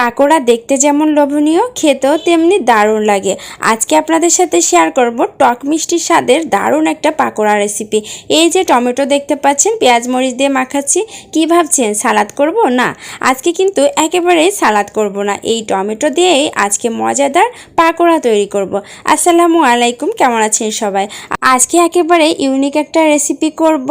পাকোড়া দেখতে যেমন লোভনীয়, খেতেও তেমনি দারুণ লাগে। আজকে আপনাদের সাথে শেয়ার করব টক মিষ্টি স্বাদের দারুণ একটা পাকোড়া রেসিপি এই যে টমেটো দেখতে পাচ্ছেন, পেঁয়াজ মরিচ দিয়ে মাখাচ্ছি, কি ভাবছেন, সালাদ করব? না, আজকে কিন্তু একেবারেই সালাদ করব না। এই টমেটো দিয়েই আজকে মজাদার পাকোড়া তৈরি করব। আসসালামু আলাইকুম, কেমন আছেন সবাই? আজকে একেবারে ইউনিক একটা রেসিপি করব।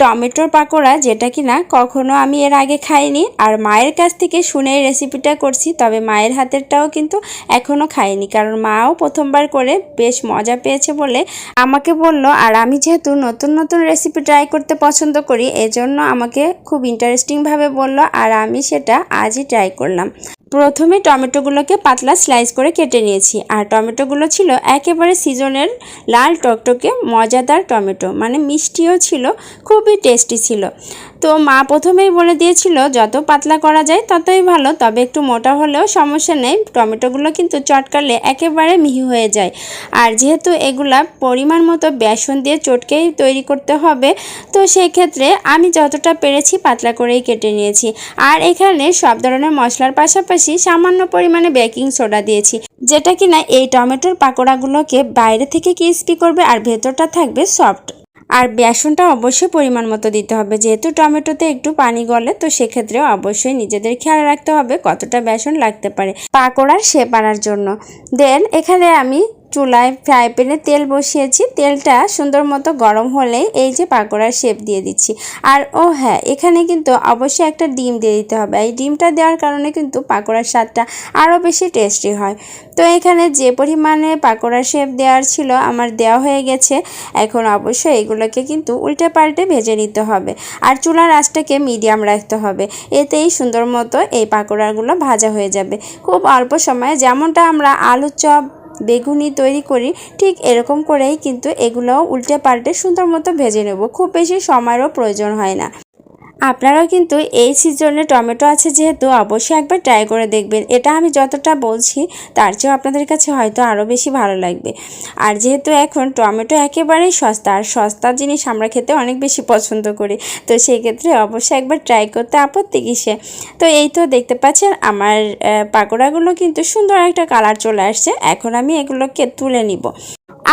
টমেটোর পাকোড়া যেটা কিনা কখনো আমি এর আগে খাইনি, আর মায়ের কাছ থেকে শুনে রেসিপিটা করছি, তবে মায়ের হাতেরটাও কিন্তু এখনও খাইনি। কারণ মাও প্রথমবার করে বেশ মজা পেয়েছে বলে আমাকে বলল, আর আমি যেহেতু নতুন নতুন রেসিপি ট্রাই করতে পছন্দ করি, এজন্য আমাকে খুব ইন্টারেস্টিংভাবে বলল, আর আমি সেটা আজই ট্রাই করলাম। প্রথমে টমেটোগুলোকে পাতলা স্লাইস করে কেটে নিয়েছি। আর টমেটোগুলো ছিল একেবারে সিজনের লাল টকটকে মজাদার টমেটো মানে মিষ্টিও ছিল, খুবই টেস্টি ছিল। তো মা প্রথমেই বলে দিয়েছিল, যত পাতলা করা যায় ততই ভালো, তবে একটু মোটা হলেও সমস্যা নেই। টমেটোগুলো কিন্তু চটকালে একেবারে মিহি হয়ে যায়। আর যেহেতু এগুলা পরিমাণ মতো বেসন দিয়ে চটকেই তৈরি করতে হবে, তো সেক্ষেত্রে আমি যতটা পেরেছি পাতলা করেই কেটে নিয়েছি। আর এখানে সব ধরনের মশলার পাশাপাশি সামান্য পরিমাণে বেকিং সোডা দিয়েছি। যেটা কিনা এই টমেটোর পাকোড়াগুলোকে বাইরে থেকে ক্রিস্পি করবে আর ভেতরটা থাকবে সফট। আর বেসনটা অবশ্যই পরিমাণ মতো দিতে হবে। যেহেতু টমেটোতে একটু পানি গলে, তো সেক্ষেত্রে অবশ্যই নিজেদের খেয়াল রাখতে হবে কতটা বেসন লাগতে পারে পাকোড়ার শেপ আনার জন্য। দেন এখানে আমি চুলায় ফ্রাই প্যানে তেল বসিয়েছি। তেলটা সুন্দর মতো গরম হলেই এই যে পাকোড়ার শেপ দিয়ে দিচ্ছি। আর ও হ্যাঁ এখানে কিন্তু অবশ্যই একটা ডিম দিয়ে দিতে হবে। এই ডিমটা দেওয়ার কারণে কিন্তু পাকোড়ার স্বাদটা আরও বেশি টেস্টি হয়। তো এখানে যে পরিমাণে পাকোড়ার শেপ দেওয়ার ছিল, আমার দেওয়া হয়ে গেছে। এখন অবশ্যই এগুলোকে কিন্তু উল্টে পাল্টে ভেজে নিতে হবে। আর চুলার আঁচটাকে মিডিয়াম রাখতে হবে। এতেই সুন্দর মতো এই পাকোড়াগুলো ভাজা হয়ে যাবে। খুব অল্প সময়ে যেমনটা আমরা আলুর চপ বেগুনি তৈরি করি, ঠিক এরকম করেই কিন্তু এগুলোও উল্টে পাল্টে সুন্দর মতো ভেজে নেব। খুব বেশি সময়েরও প্রয়োজন হয় না। আপনারাও কিন্তু এই সিজনে টমেটো আছে যেহেতু অবশ্যই একবার ট্রাই করে দেখবেন। এটা আমি যতটা বলছি, তার চেয়েও আপনাদের কাছে হয়তো আরও বেশি ভালো লাগবে। আর যেহেতু এখন টমেটো একেবারেই সস্তা, আর সস্তা জিনিস আমরা খেতে অনেক বেশি পছন্দ করি, তো সেই ক্ষেত্রে অবশ্যই একবার ট্রাই করতে আপত্তি কিসে? তো এই তো দেখতে পাচ্ছেন, আমার পাকোড়াগুলো কিন্তু সুন্দর একটা কালার চলে আসছে। এখন আমি এগুলোকে তুলে নিব।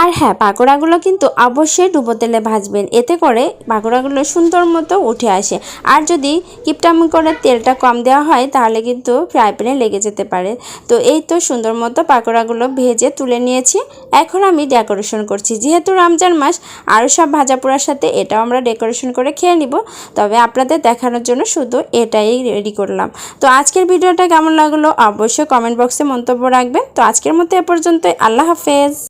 আর হ্যাঁ পাকোড়াগুলো কিন্তু অবশ্যই ডুবো তেলে ভাজবেন। এতে করে পাকোড়াগুলো সুন্দর মতো উঠে আসে। আর যদি কিপটামি করে তেলটা কম দেওয়া হয়, তাহলে কিন্তু ফ্রাই প্যানে লেগে যেতে পারে। তো এই তো সুন্দর মতো পাকোড়াগুলো ভেজে তুলে নিয়েছি। এখন আমি ডেকোরেশন করছি। যেহেতু রমজান মাস, আরও সব ভাজা পোড়ার সাথে এটাও আমরা ডেকোরেশন করে খেয়ে নিব। তবে আপনাদের দেখানোর জন্য শুধু এটাই রেডি করলাম। তো আজকের ভিডিওটা কেমন লাগল অবশ্যই কমেন্ট বক্সে মন্তব্য রাখবেন। তো আজকের মতো এ পর্যন্তই। আল্লাহ হাফেজ।